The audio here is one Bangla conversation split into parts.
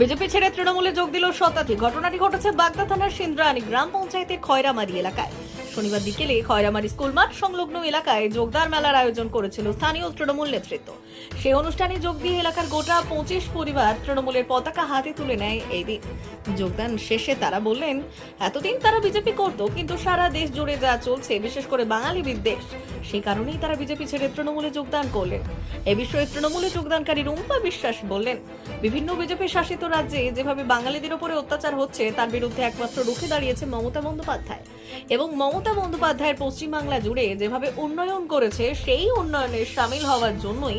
বিজেপি ছেড়ে তৃণমূলে যোগ দিল শতাধিক। ঘটনাটি ঘটেছে বাগদা থানার সিন্দ্রানি গ্রাম পঞ্চায়েতের খয়রামারি এলাকায়। শনিবার বিকেলে খয়রামারি স্কুল মাঠ সংলগ্ন এলাকায় যোগদান মেলার আয়োজন করেছিল স্থানীয় তৃণমূল নেতৃত্ব। সেই অনুষ্ঠানে যোগ দিয়ে এলাকার গোটা পঁচিশ পরিবার তৃণমূলের পতাকা হাতে তুলে নেয় এই দিন। যোগদান শেষে তারা বললেন, এতদিন তারা বিজেপি করত, কিন্তু সারা দেশ জুড়ে যা চলছে, বিশেষ করে বাঙালি বিদ্বেষ, সেই কারণেই তারা বিজেপি ছেড়ে তৃণমূলে যোগদান করলেন। এ বিষয়ে তৃণমূলে যোগদানকারী রুম্পা বিশ্বাস বললেন, বিভিন্ন বিজেপি শাসিত রাজ্যে যেভাবে বাঙালিদের উপরে অত্যাচার হচ্ছে, তার বিরুদ্ধে একমাত্র রুখে দাঁড়িয়েছে মমতা বন্দ্যোপাধ্যায় এবং মমতা বন্দ্যোপাধ্যায়ের পশ্চিমবাংলা জুড়ে যেভাবে উন্নয়ন করেছে, সেই উন্নয়নে সামিল হওয়ার জন্যই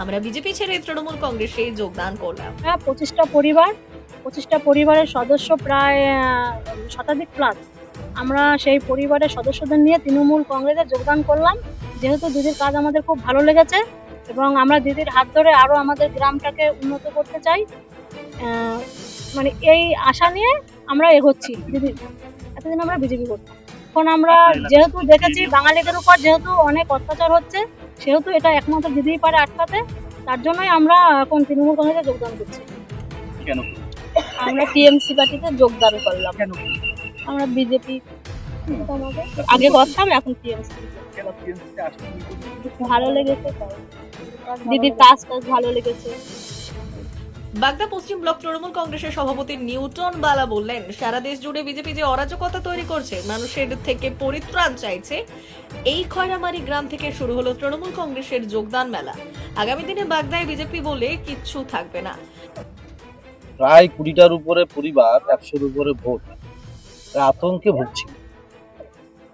আমরা বিজেপি ছেড়ে তৃণমূল কংগ্রেসে যোগদান করলাম। হ্যাঁ পঁচিশটা পরিবার, পঁচিশটা পরিবারের সদস্য প্রায় শতাধিক প্লাস আমরা সেই পরিবারের সদস্যদের নিয়ে তৃণমূল কংগ্রেসে যোগদান করলাম। যেহেতু দিদির কাজ আমাদের খুব ভালো লেগেছে এবং আমরা দিদির হাত ধরে আরও আমাদের গ্রামটাকে উন্নত করতে চাই মানে এই আশা নিয়ে আমরা এগোচ্ছি দিদির। এতদিন আমরা বিজেপি করতাম। এখন আমরা যেহেতু দেখেছি বাঙালিদের উপর যেহেতু অনেক অত্যাচার হচ্ছে সেহেতু এটা একমাত্র দিদিই পারে আটকাতে তার জন্যই আমরা এখন তৃণমূল কংগ্রেসে যোগদান করছি। কেন? আমরা টিএমসি পার্টিতে যোগদান করলাম। কেন? আমরা বিজেপি আগে করতাম এখন টিএমসি। ভালো লেগেছে দিদির কাজ টাজ ভালো লেগেছে। বাগদা পশ্চিম ব্লক তৃণমূল কংগ্রেসের সভাপতি নিউটন বালা বললেন, সারা দেশ জুড়ে বিজেপি যে অরাজকতা তৈরি করছে, মানুষের থেকে পরিত্রাণ চাইছে, এই খয়রামারি গ্রাম থেকে শুরু হলো তৃণমূল কংগ্রেসের যোগদান মেলা। আগামী দিনে বাগদায় বিজেপি বলে কিচ্ছু থাকবে না। প্রায় কুড়িটার উপরে পরিবার, একশোর উপরে ভোট। আতঙ্কে ভুগছিল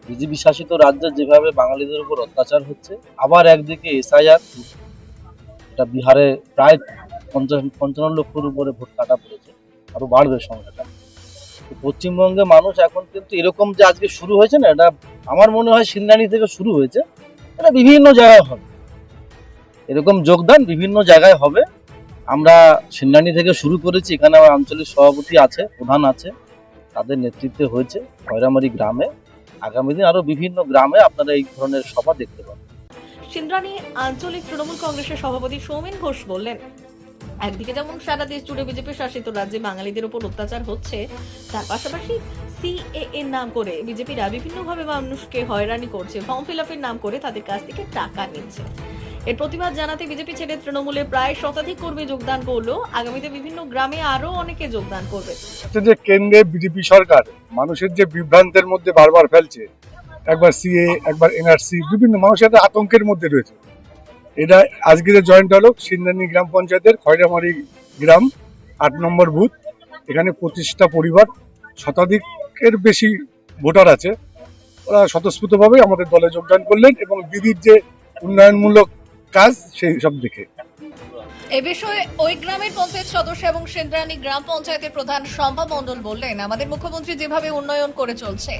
বিজেপি শাসিত রাজ্যে যেভাবে বাঙালিদের উপর অত্যাচার হচ্ছে, আবার একদিকে এসআইআর, এটা বিহারে প্রায় পঞ্চান্ন লক্ষর উপরে ভোট কাটা পড়েছে, আরও বাড়বে সংখ্যাটা। পশ্চিমবঙ্গে মানুষ এখন কিন্তু এরকম যে আজকে শুরু হয়েছে না, এটা আমার মনে হয় সিন্দানি থেকে শুরু হয়েছে, এটা বিভিন্ন জায়গায় হবে। এরকম যোগদান বিভিন্ন জায়গায় হবে। আমরা সিন্নানি থেকে শুরু করেছি, এখানে আমার আঞ্চলিক সভাপতি আছে, প্রধান আছে, তাদের নেতৃত্বে হয়েছে খয়রামারি গ্রামে। আগামী দিন আরও বিভিন্ন গ্রামে আপনারা এই ধরনের সভা দেখতে পাবেন। সিন্দ্রানী আঞ্চলিক তৃণমূল কংগ্রেসের সভাপতি সৌমেন ঘোষ বললেন একদিকে যেমন সারা দেশ জুড়ে বিজেপি শাসিত রাজ্যে বাঙালিদের উপর অত্যাচার হচ্ছে, তার পাশাপাশি সিএ এর নাম করে বিজেপিরা বিভিন্নভাবে মানুষকে হয়রানি করছে, ফর্ম ফিল আপের নাম করে তাদের কাছ থেকে টাকা নিচ্ছে। এর প্রতিবাদ জানাতে বিজেপি ছেড়ে তৃণমূলে প্রায় শতাধিক কর্মী যোগদান করল। আগামীতে বিভিন্ন গ্রামে আরও অনেকে যোগদান করবে। যে কেন্দ্রে বিজেপি সরকার মানুষের যে বিভ্রান্তের মধ্যে বারবার ফেলছে, একবার সিএ, একবার এনআরসি, বিভিন্ন মানুষ একটা আতঙ্কের মধ্যে রয়েছে। এটা আজকে যে জয়েন্ট হলো সিন্দানি গ্রাম পঞ্চায়েতের খয়রামারি গ্রাম, আট নম্বর বুথ। এখানে পঁচিশটা পরিবার শতাধিকের বেশি ভোটার আছে। ওরা স্বতঃস্ফূর্তভাবে আমাদের দলে যোগদান করলেন এবং দিদির যে উন্নয়নমূলক কাজ, সেই সব দেখে। এ বিষয়ে ওই গ্রামের পঞ্চায়েত সদস্য এবং সেন্দ্রানী গ্রাম পঞ্চায়েতের প্রধান শম্পা মণ্ডল বললেন, আমাদের মুখ্যমন্ত্রী যেভাবে উন্নয়ন করে চলছে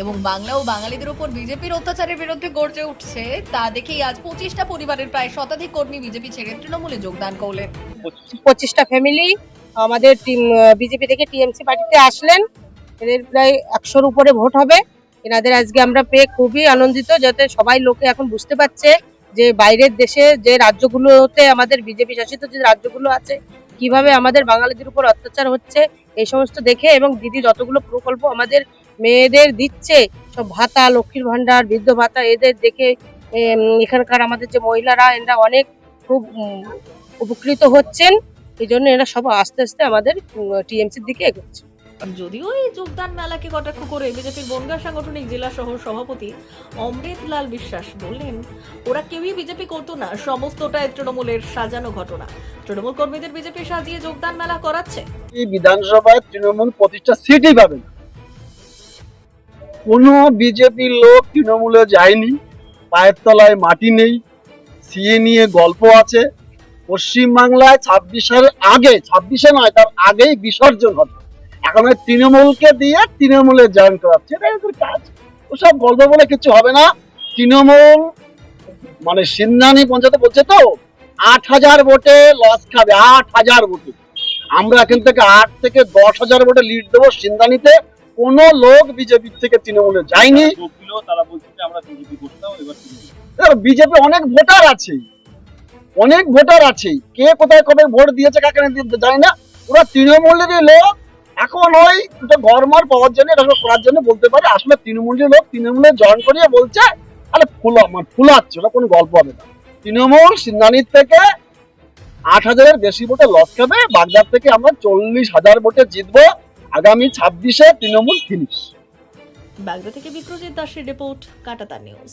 এবং বাংলা ও বাঙালিদের উপর বিজেপির অত্যাচারের বিরুদ্ধে গর্জে উঠছে, তা দেখেই আজ পঁচিশটা পরিবারের প্রায় শতাধিক কর্মী বিজেপি ছেড়ে তৃণমূলে যোগদান করলেন। পঁচিশটা ফ্যামিলি, আমাদের বিজেপি থেকে টিএমসি পার্টিতে আসলেন। এদের প্রায় একশোর উপরে ভোট হবে। এনাদের আজকে আমরা পেয়ে খুবই আনন্দিত, যাতে সবাই লোকে এখন বুঝতে পারছে যে বাইরের দেশে যে রাজ্যগুলোতে আমাদের বিজেপি শাসিত যে রাজ্যগুলো আছে, কীভাবে আমাদের বাঙালিদের উপর অত্যাচার হচ্ছে, এই সমস্ত দেখে এবং দিদি যতগুলো প্রকল্প আমাদের মেয়েদের দিচ্ছে, সব ভাতা, লক্ষ্মীর ভান্ডার বৃদ্ধ ভাতা, এদের দেখে এখানকার আমাদের যে মহিলারা, এরা অনেক খুব উপকৃত হচ্ছেন। এই জন্য এরা সব আস্তে আস্তে আমাদের টিএমসির দিকে এগোচ্ছে। যদিও এই যোগদান মেলাকে কটাক্ষ করে বিজেপির বনগা সাংগঠনিক জেলা সহ সভাপতি অমৃত লাল বিশ্বাস বললেন, ওরা কেউই বিজেপি করতো না, সমস্তটাই তৃণমূলের সাজানো ঘটনা। তৃণমূল কর্মীদের বিজেপি সাজিয়ে যোগদান মেলা করাচ্ছে। এই বিধানসভায় তৃণমূল প্রতিষ্ঠা সিটই পাবে না। কোনো বিজেপির লোক তৃণমূলে যায়নি, পায়ের তলায় মাটি নেই, সিএ নিয়ে গল্প আছে। পশ্চিমবাংলায় ছাব্বিশের আগে, ছাব্বিশে নয়, তার আগেই বিসর্জন হবে। এখন ওই তৃণমূলকে দিয়ে তৃণমূলে জয়েন করাচ্ছে এটাই ওদের কাজ। ওসব গল্প বলে কিছু হবে না। তৃণমূল মানে সিন্ধানি পঞ্চায়েতে বলছে তো আট হাজার ভোটে লস খাবে আট হাজার ভোটে। আমরা এখান থেকে আট থেকে দশ হাজার ভোটে লিড দেবো সিন্দানিতে কোনো লোক বিজেপি থেকে তৃণমূলে যায়নি। বিজেপি। অনেক ভোটার আছে অনেক ভোটার আছে কে কোথায় কবে ভোট দিয়েছে কাকে জানি না। ওরা তৃণমূলেরই লোক। এখন ওই দুটো গরমার পাওয়ার জন্য, এটা করার জন্য বলতে পারে। আসলে তৃণমূলের লোক তৃণমূলে জয়েন করিয়ে বলছে, আরে ফুলা মানে ফুলাচ্ছে, ওটা কোনো গল্প হবে না। তৃণমূল সিন্দানির থেকে আট হাজারের বেশি ভোটে লস খাবে, বাগদার থেকে আমরা চল্লিশ হাজার ভোটে জিতবো, আগামী ছাব্বিশে তৃণমূল ফিনিশ বাগদা থেকে বিপ্রজিৎ দাসের রিপোর্ট, কাটাতার নিউজ